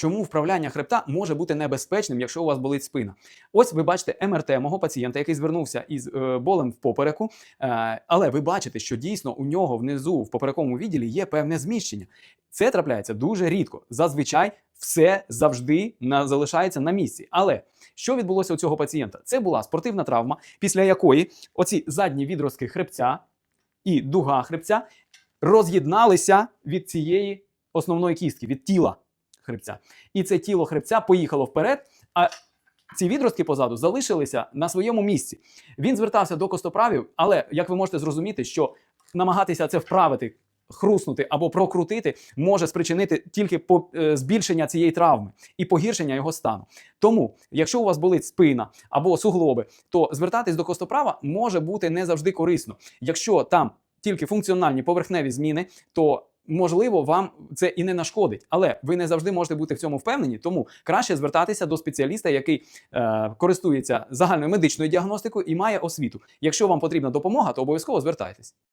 Чому вправляння хребта може бути небезпечним, якщо у вас болить спина? Ось ви бачите МРТ мого пацієнта, який звернувся із е, болем в попереку, е, але ви бачите, що дійсно у нього внизу в поперековому відділі є певне зміщення. Це трапляється дуже рідко. Зазвичай все завжди на, залишається на місці. Але що відбулося у цього пацієнта? Це була спортивна травма, після якої оці задні відростки хребця і дуга хребця роз'єдналися від цієї основної кістки, від тіла хребця. І це тіло хребця поїхало вперед, а ці відростки позаду залишилися на своєму місці. Він звертався до костоправів, але як ви можете зрозуміти, що намагатися це вправити, хруснути або прокрутити може спричинити тільки по, е, збільшення цієї травми і погіршення його стану. Тому, якщо у вас болить спина або суглоби, то звертатись до костоправа може бути не завжди корисно. Якщо там тільки функціональні поверхневі зміни, то можливо вам це і не нашкодить, але ви не завжди можете бути в цьому впевнені. Тому краще звертатися до спеціаліста, який е, користується загальною медичною діагностикою і має освіту. Якщо вам потрібна допомога, то обов'язково звертайтесь.